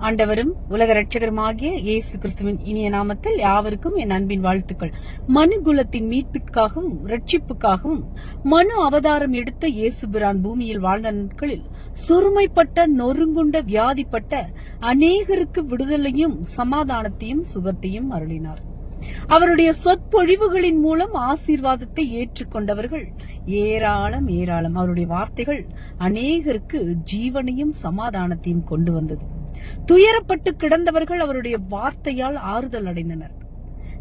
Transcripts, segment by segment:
ஆண்டவரும் உலக ரட்சகருமாகிய இயேசு கிறிஸ்துவின் இனிய நாமத்தில் யாவருக்கும் என் அன்பின் வாழ்த்துக்கள். மனுகுலத்தின் மீட்பிற்காகவும் ரட்சிப்புக்காகவும் மனு அவதாரம் எடுத்த இயேசு பிரான் பூமியில் வாழ்ந்த நாட்களில் சுருமைப்பட்ட நொறுங்குண்ட வியாதிப்பட்ட அநேகருக்கு விடுதலையும் சமாதானத்தையும் சுகத்தையும் அருளினார். அவருடைய சொற்பொழிவுகளின் மூலம் ஆசீர்வாதத்தை ஏற்றுக்கொண்டவர்கள் ஏராளம் ஏராளம். அவருடைய வார்த்தைகள் அநேகருக்கு ஜீவனையும் சமாதானத்தையும் கொண்டு வந்தது. துயரப்பட்டு கிடந்தவர்கள் அவருடைய வார்த்தையால் ஆறுதல் அடைந்தனர்.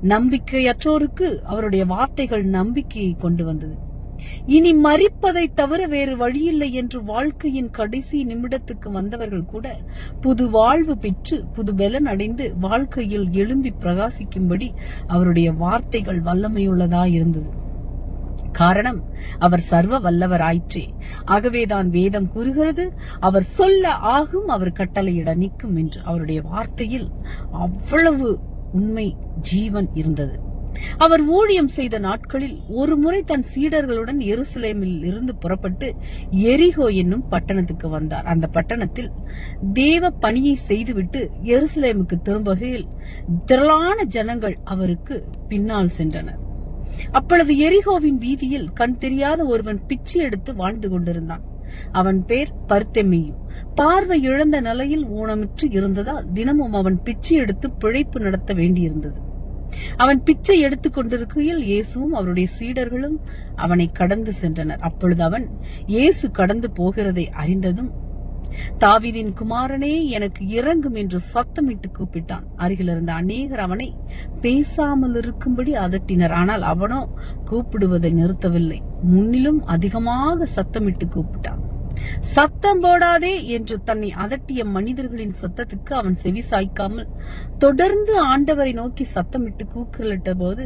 நம்பிக்கையற்றோருக்கு அவருடைய வார்த்தைகள் நம்பிக்கையை கொண்டு வந்தது. இனி மறிப்பதை தவிர வேறு வழியில்லை என்று வாழ்க்கையின் கடைசி நிமிடத்துக்கு வந்தவர்கள் கூட புது வாழ்வு பெற்று புது பலன் அடைந்து வாழ்க்கையில் எழும்பி பிரகாசிக்கும்படி அவருடைய வார்த்தைகள் வல்லமையுள்ளதா இருந்தது. காரணம் அவர் சர்வ வல்லவராயிற்றே. ஆகவேதான் வேதம் கூறுகிறது அவர் சொல்ல ஆகும் அவர் கட்டளையிட நிற்கும் என்று அவருடைய வார்த்தையில் அவ்வளவு உண்மை ஜீவன் இருந்தது. அவர் ஊழியம் செய்த நாட்களில் ஒரு முறை தன் சீடர்களுடன் எருசலேமில் இருந்து புறப்பட்டு எரிகோ என்னும் பட்டணத்துக்கு வந்தார். அந்த பட்டணத்தில் தேவ பணியை செய்துவிட்டு எருசலேமுக்கு திரும்புகையில் திரளான ஜனங்கள் அவருக்கு பின்னால் சென்றனர். அப்பொழுது எரிகோவின் வீதியில் கண் தெரியாத ஒருவன் பிச்சை எடுத்து வாழ்ந்து கொண்டிருந்தான். அவன் பேர் பர்த்தெமியும் பார்வை இழந்த நிலையில் ஊனமிற்று இருந்ததால் தினமும் அவன் பிச்சை எடுத்து பிழைப்பு நடத்த வேண்டியிருந்தது. அவன் பிச்சை எடுத்துக் கொண்டிருக்கையில் இயேசுவும் அவருடைய சீடர்களும் அவனை கடந்து சென்றனர். அப்பொழுது அவன் இயேசு கடந்து போகிறதை அறிந்ததும் தாவிதின் குமாரனே எனக்கு இறங்கும் என்று சத்தமிட்டு கூப்பிட்டான். அருகில் இருந்த அநேகர் அவனை பேசாமல் இருக்கும்படி அதட்டினர். ஆனால் அவனோ கூப்பிடுவதை நிறுத்தவில்லை. முன்னிலும் அதிகமாக சத்தமிட்டு கூப்பிட்டான். சத்தம் போடாதே என்று தன்னை அதட்டிய மனிதர்களின் சத்தத்துக்கு அவன் செவி சாய்க்காமல் தொடர்ந்து ஆண்டவரை நோக்கி சத்தமிட்டு கூக்குரலிட்ட போது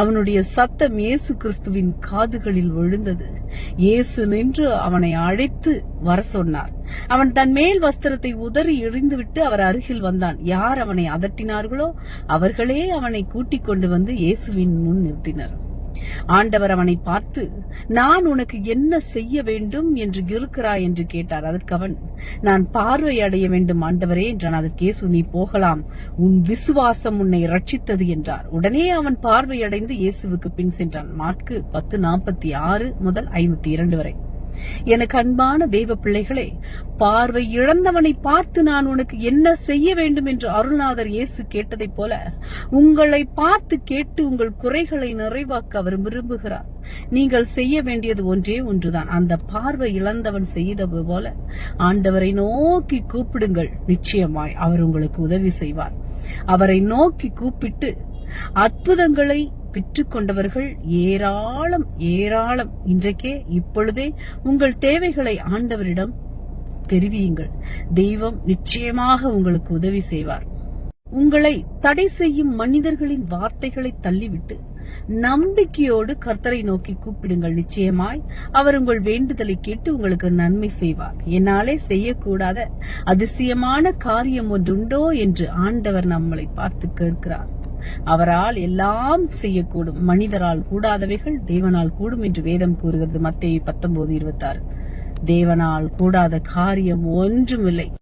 அவனுடைய சத்தம் இயேசு கிறிஸ்துவின் காதுகளில் விழுந்தது. இயேசு நின்று அவனை அழைத்து வர சொன்னார். அவன் தன் மேல் வஸ்திரத்தை உதறி எறிந்துவிட்டு அவர் அருகில் வந்தான். யார் அவனை அதட்டினார்களோ அவர்களே அவனை கூட்டிக் கொண்டு வந்து இயேசுவின் முன் நிறுத்தினர். ஆண்டவர் அவனை பார்த்து நான் உனக்கு என்ன செய்ய வேண்டும் என்று இருக்கிறாய்? என்று கேட்டார். அதற்கு அவன் நான் பார்வை அடைய வேண்டும் ஆண்டவரே என்றான். அதற்கு இயேசு நீ போகலாம். உன் விசுவாசம் உன்னை ரட்சித்தது என்றார். உடனே அவன் பார்வையடைந்து இயேசுவுக்கு பின் சென்றான். மாட்கு பத்து நாற்பத்தி ஆறு முதல் ஐம்பத்தி இரண்டு வரை. எனக்கு அன்பான தெய்வ பிள்ளைகளே பார்வை இழந்தவனை பார்த்து நான் உனக்கு என்ன செய்ய வேண்டும் என்று அருள்நாதர் இயேசு கேட்டதைப் போல உங்களை பார்த்து கேட்டு உங்கள் குறைகளை நிறைவாக்க அவர் விரும்புகிறார். நீங்கள் செய்ய வேண்டியது ஒன்றே ஒன்றுதான். அந்த பார்வை இழந்தவன் செய்தது போல ஆண்டவரை நோக்கி கூப்பிடுங்கள். நிச்சயமாய் அவர் உங்களுக்கு உதவி செய்வார். அவரை நோக்கி கூப்பிட்டு அற்புதங்களை பெற்றுக்கொண்டவர்கள் ஏராளம் ஏராளம். இன்றைக்கே இப்பொழுதே உங்கள் தேவைகளை ஆண்டவரிடம் தெரிவியுங்கள். தெய்வம் நிச்சயமாக உங்களுக்கு உதவி செய்வார். உங்களை தடை செய்யும் மனிதர்களின் வார்த்தைகளை தள்ளிவிட்டு நம்பிக்கையோடு கர்த்தரை நோக்கி கூப்பிடுங்கள். நிச்சயமாய் அவர் உங்கள் வேண்டுதலை கேட்டு உங்களுக்கு நன்மை செய்வார். என்னாலே செய்யக்கூடாத அதிசயமான காரியம் ஒன்றுண்டோ என்று ஆண்டவர் நம்மளை பார்த்து கேட்கிறார். அவரால் எல்லாம் செய்யக்கூடும். மனிதரால் கூடாதவைகள் தேவனால் கூடும் என்று வேதம் கூறுகிறது. மத்திய பத்தொன்பது இருபத்தாறு. தேவனால் கூடாத காரியம் ஒன்றுமில்லை.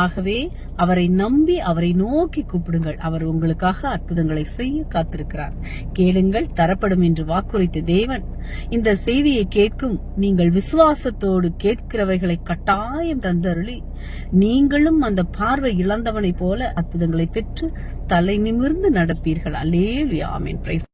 ஆகவே அவரை நம்பி அவரை நோக்கி கூப்பிடுங்கள். அவர் உங்களுக்காக அற்புதங்களை செய்ய காத்திருக்கிறார். கேளுங்கள் தரப்படும் என்று வாக்குரைத்த தேவன். இந்த செய்தியை கேட்கும் நீங்கள் விசுவாசத்தோடு கேட்கிறவைகளை கட்டாயம் தந்தருளி. நீங்களும் அந்த பார்வை இழந்தவனை போல அற்புதங்களை பெற்று தலை நிமிர்ந்து நடப்பீர்கள். அல்லே பிரைஸ்